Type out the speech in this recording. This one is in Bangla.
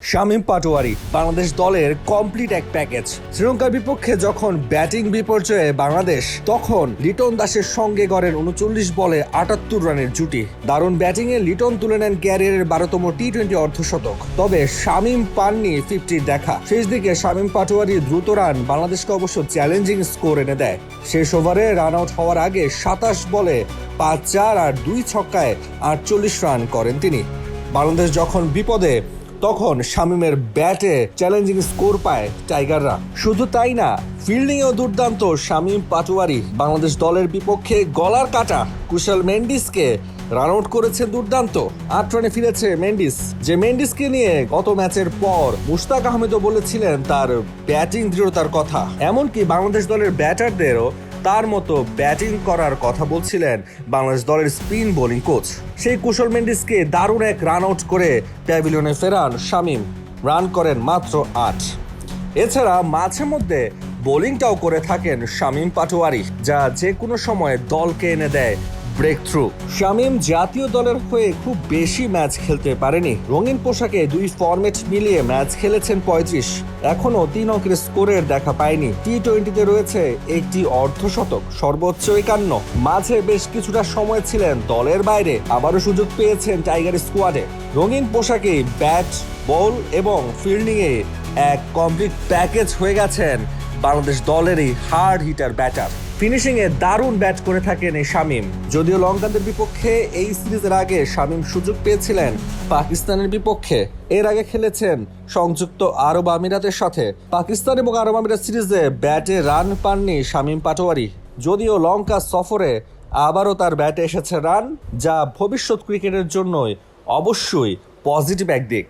শামীম পাটোয়ারি বাংলাদেশ দলের কমপ্লিট এক প্যাকেজ শ্রীলঙ্কার বিপক্ষে যখন ব্যাটিং বিপর্যয়ে বাংলাদেশ, তখন লিটন দাসের সঙ্গে গড়েন উনচল্লিশ বলে আটাত্তর রানের জুটি। দারুণ ব্যাটিংয়ে লিটন তুলে নেন ক্যারিয়ারের বারোতম টি টোয়েন্টি অর্ধশতক। তবে শামীম পাননি ফিফটির দেখা। শেষ দিকে শামীম পাটোয়ারি দ্রুত রান বাংলাদেশকে অবশ্য চ্যালেঞ্জিং স্কোর এনে দেয়। শেষ ওভারে রান আউট হওয়ার আগে সাতাশ বলে পাঁচ চার আর দুই ছক্কায় আটচল্লিশ রান করেন তিনি। বাংলাদেশ যখন বিপদে তখন শামীমের ব্যাটে চ্যালেঞ্জিং স্কোর পায় টাইগাররা। শুধু তাই না, ফিল্ডিংয়েও দুর্দান্ত শামীম পাটোয়ারি বাংলাদেশ দলের বিপক্ষে গলার কাটা কুশল মেন্ডিসকে রান আউট করেছে দুর্দান্ত। আট রানে ফিরেছে মেন্ডিস, যে মেন্ডিসকে নিয়ে গত ম্যাচের পর মুশতাক আহমেদও বলেছিলেন তার ব্যাটিং দৃঢ়তার কথা। এমনকি বাংলাদেশ দলের ব্যাটারদেরও তার মতো ব্যাটিং করার কথা বলছিলেন বাংলাদেশ দলের স্পিন বোলিং কোচ। সেই কুশল মেন্ডিসকে দারুণ এক রান আউট করে প্যাভিলিয়নে ফেরান শামিম। রান করেন মাত্র আট। এছাড়া মাঝে মধ্যে বোলিংটাও করে থাকেন শামিম পাটোয়ারি, যা যে কোনো সময় দলকে এনে দেয় ব্রেক থ্রু শামীম জাতীয় দলের হয়ে খুব বেশি ম্যাচ খেলতে পারেনি। রঙিন পোশাকে দুই ফরম্যাট মিলিয়ে ম্যাচ খেলেছেন পঁয়ত্রিশ। এখনও তিন অঙ্কের স্কোরের দেখা পায়নি। টি টোয়েন্টিতে রয়েছে একটি অর্ধশতক, সর্বোচ্চ একান্ন। মাঝে বেশ কিছুটা সময় ছিলেন দলের বাইরে। আবারও সুযোগ পেয়েছেন টাইগার স্কোয়াডে রঙিন পোশাকে ব্যাট বল এবং ফিল্ডিংয়ে এক কমপ্লিট প্যাকেজ হয়ে গেছেন বাংলাদেশ দলেরই হার্ড হিটার ব্যাটার ফিনিশিংয়ে দারুণ ব্যাট করে থাকেন এই শামীম। যদিও লঙ্কানদের বিপক্ষে এই সিরিজের আগে শামীম সুযোগ পেয়েছিলেন, পাকিস্তানের বিপক্ষে এর আগে খেলেছেন সংযুক্ত আরব আমিরাতের সাথে। পাকিস্তান এবং আরব আমিরাত সিরিজে ব্যাটে রান পাননি শামীম পাটোয়ারি। যদিও লঙ্কা সফরে আবারও তার ব্যাটে এসেছে রান যা ভবিষ্যৎ ক্রিকেটের জন্যই অবশ্যই পজিটিভ একদিক।